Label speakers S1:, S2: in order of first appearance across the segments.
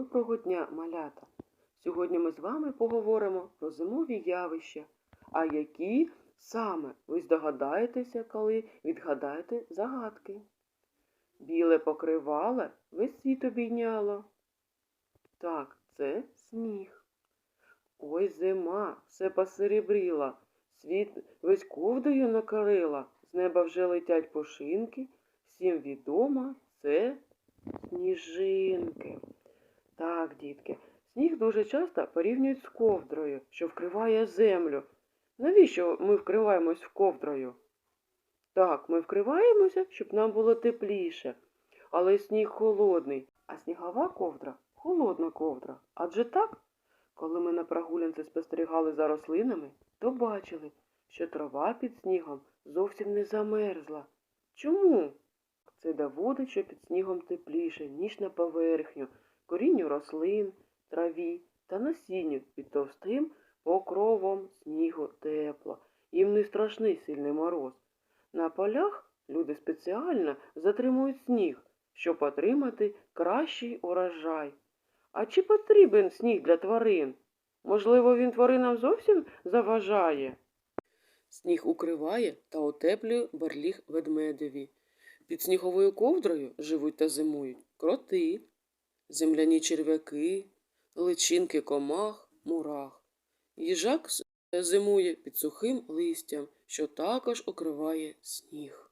S1: Доброго дня, малята! Сьогодні ми з вами поговоримо про зимові явища. А які саме ви здогадаєтеся, коли відгадаєте загадки? Біле покривале весь світ обійняло. Так, це сніг. Ой, зима, все посеребріла, світ весь ковдою накрила, з неба вже летять пошинки, всім відомо це сніжинки. Так, дітки, сніг дуже часто порівнюють з ковдрою, що вкриває землю. Навіщо ми вкриваємось ковдрою? Так, ми вкриваємося, щоб нам було тепліше. Але сніг холодний, а снігова ковдра холодна ковдра. Адже так, коли ми на прогулянці спостерігали за рослинами, то бачили, що трава під снігом зовсім не замерзла. Чому? Це доводить, що під снігом тепліше, ніж на поверхню, корінню рослин, траві та насінню під товстим покровом снігу тепло. Їм не страшний сильний мороз. На полях люди спеціально затримують сніг, щоб отримати кращий урожай. А чи потрібен сніг для тварин? Можливо, він тваринам зовсім заважає? Сніг укриває та утеплює барліг ведмедеві. Під сніговою ковдрою живуть та зимують кроти, земляні черв'яки, личинки комах, мурах. Їжак зимує під сухим листям, що також укриває сніг.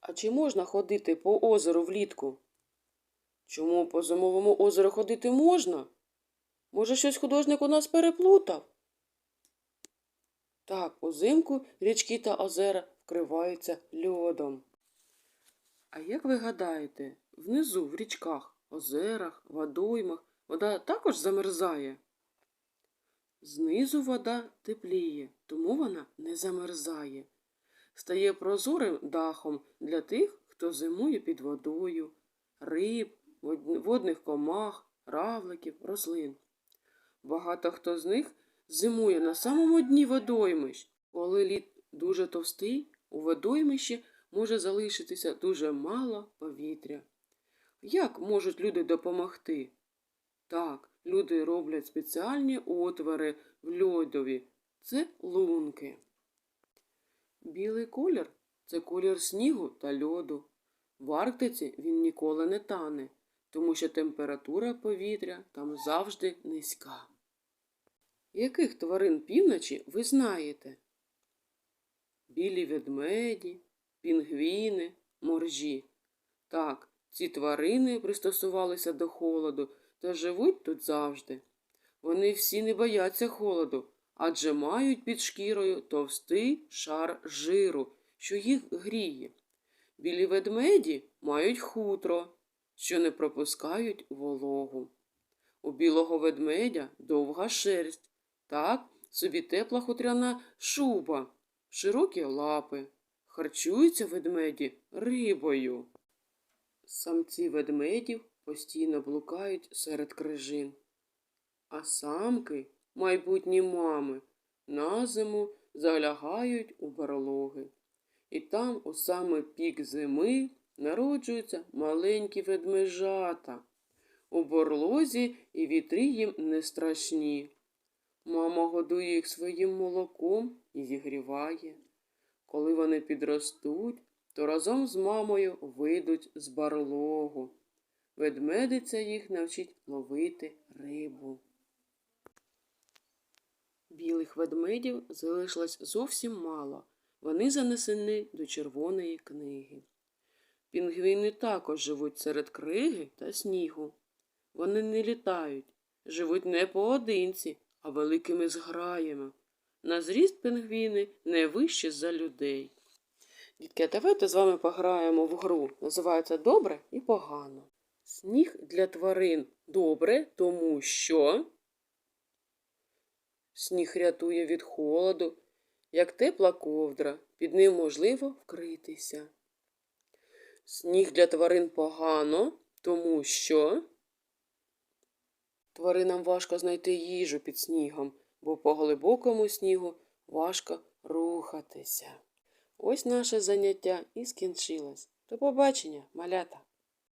S1: А чи можна ходити по озеру влітку? Чому по зимовому озеру ходити можна? Може, щось художник у нас переплутав? Так, узимку річки та озера вкриваються льодом. А як ви гадаєте, внизу в річках, озерах, водоймах вода також замерзає? Знизу вода тепліє, тому вона не замерзає. Стає прозорим дахом для тих, хто зимує під водою, риб, водних комах, равликів, рослин. Багато хто з них зимує на самому дні водоймищ. Коли лід дуже товстий, у водоймищі може залишитися дуже мало повітря. Як можуть люди допомогти? Так, люди роблять спеціальні отвори в льодові. Це лунки. Білий колір це колір снігу та льоду. В Арктиці він ніколи не тане, тому що температура повітря там завжди низька. Яких тварин півночі ви знаєте? Білі ведмеді, пінгвіни, моржі. Так, ці тварини пристосувалися до холоду та живуть тут завжди. Вони всі не бояться холоду, адже мають під шкірою товстий шар жиру, що їх гріє. Білі ведмеді мають хутро, що не пропускають вологу. У білого ведмедя довга шерсть, так собі тепла хутряна шуба, широкі лапи. Харчуються ведмеді рибою. Самці ведмедів постійно блукають серед крижин, а самки, майбутні мами, на зиму залягають у барлоги. І там у саме пік зими народжуються маленькі ведмежата. У борлозі і вітрі їм не страшні. Мама годує їх своїм молоком і зігріває. Коли вони підростуть, то разом з мамою вийдуть з барлогу. Ведмедиця їх навчить ловити рибу. Білих ведмедів залишилось зовсім мало. Вони занесені до червоної книги. Пінгвіни також живуть серед криги та снігу. Вони не літають, живуть не поодинці, а великими зграями. На зріст пінгвіни не вищі за людей. Дітки, давайте з вами пограємо в гру. Називається Добре і погано. Сніг для тварин добре, тому що сніг рятує від холоду, як тепла ковдра, під ним можливо вкритися. Сніг для тварин погано, тому що тваринам важко знайти їжу під снігом, бо по глибокому снігу важко рухатися. Ось наше заняття і скінчилось. До побачення, малята!